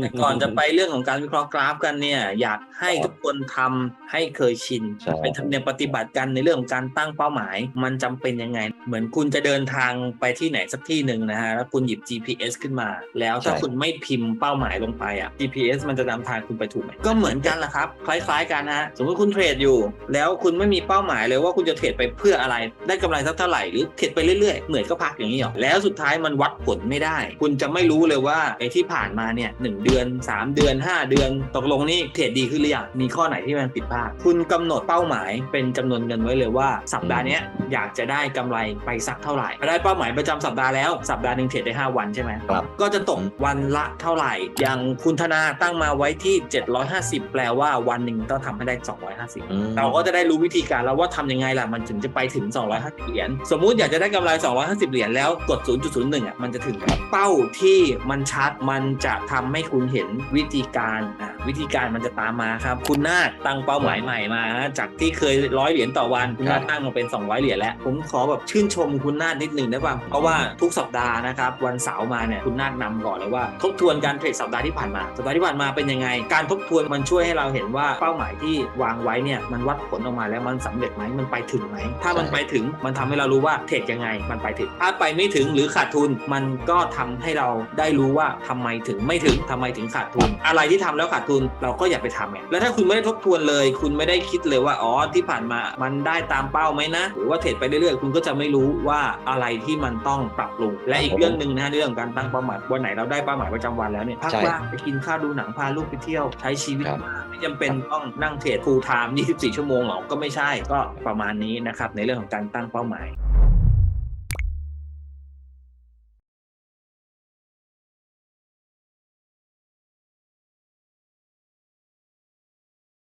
แต่ก่อนจะไปเรื่องของการวิเคราะห์กราฟกันเนี่ย อยากให้ทุกคนทำให้เคยชินใช่เป็นธรรมเนียมปฏิบัติกันในเรื่องของการตั้งเป้าหมาย มันจำเป็นยังไง เหมือนคุณจะเดินทางไปที่ไหนสักที่หนึ่งนะฮะแล้วคุณหยิบ GPS ขึ้นมา แล้วถ้าคุณไม่พิมพ์เป้าหมายลงไปอะ GPS มันจะนำทางคุณไปถูกไหมก็เหมือนกันแหละครับ คล้ายๆกันนะฮะสมมติคุณเทรดอยู่ แล้วคุณไม่มีเป้าหมายเลยว่าคุณจะเทรดไปเพื่ออะไร ได้กำไรสักเท่าไหร่หรือเทรดไปเรื่อยๆเหนื่อยก็พักอย่างนี้หรอแล้วสุดท้ายมันวัดผลไม่ได้ คุณจะไม่รู้เลยว่าไอ้ที่ผ่านมาเนี่ยหนึ่งเดือน 3 เดือน 5 เดือน ตกลงนี่เทรดดีขึ้นหรือยังมีข้อไหนที่มันผิดพลาดคุณกำหนดเป้าหมายเป็นจำนวนเงินไว้เลยว่าสัปดาห์เนี้ยอยากจะได้กำไรไปสักเท่าไหร่ได้เป้าหมายประจำสัปดาห์แล้วสัปดาห์หนึ่งเทรดได้ 5 วันใช่ไหมครับก็จะตกวันละเท่าไหร่ อย่างคุณธนาตั้งมาไว้ที่ 750 แปลว่าวันหนึ่งต้องทำให้ได้ 250อืมเราก็จะได้รู้วิธีการแล้วว่าทำยังไงล่ะมันถึงจะไปถึง 250 เหรียญสมมุติอยากจะได้กำไร 250 เหรียญแล้วกด 0.01อะมันจะถึงเป้าที่มันชัดมันจะทำให้คุณเห็นวิธีการอะ วิธีการมันจะตามมาครับ คุณนาตั้งเป้าหมายใหม่มานะจากที่เคยร้อยเหรียญต่อวันคุณนาตั้งมาเป็น 200 เหรียญแล้ว ผมขอแบบชื่นชมคุณนาฏนิดนึงได้ป่ะเพราะว่าทุกสัปดาห์นะครับวันเสาร์มาเนี่ยคุณนาฏนำก่อนเลยว่าทบทวนการเทรดสัปดาห์ที่ผ่านมาสัปดาห์ที่ผ่านมาเป็นยังไง การทบทวนมันช่วยให้เราเห็นว่าเป้าหมายที่วางไว้เนี่ยมันวัดผลออกมาแล้วมันสำเร็จไหมมันไปถึงไหมถ้ามันไปถึงมันทำให้เรารู้ว่าเทรดยังไงมันไปถึง ถ้าไปไม่ถึงหรือขาดทุนมันก็ทำให้เราได้รู้ว่าทำไมถึงไม่ถึงทำไมถึงขาดทุน อะไรที่ทำแล้วขาดทุนเราก็อย่าไปทำไงแล้วถ้าคุณไม่ได้ทบทวนเลย คุณไม่ได้คิดเลยว่าอ๋อที่ผ่านมามันได้ตามเป้าไหมนะ หรือว่าเทรดไปเรื่อยๆ คุณก็จะไม่รู้ว่าอะไรที่มันต้องปรับปรุงและอีกเรื่องหนึ่งนะเรื่องของการตั้งเป้าหมายวันไหนเราได้เป้าหมายประจำวันแล้วเนี่ยพักใช่บ้างไปกินข้าวดูหนังพาลูกไปเที่ยวใช้ชีวิตครับบ้างไม่จำเป็นต้องนั่งเทรด full time 24 ชั่วโมงหรอกก็ไม่ใช่ก็ประมาณนี้นะครับในเรื่องของการตั้งเป้าหมาย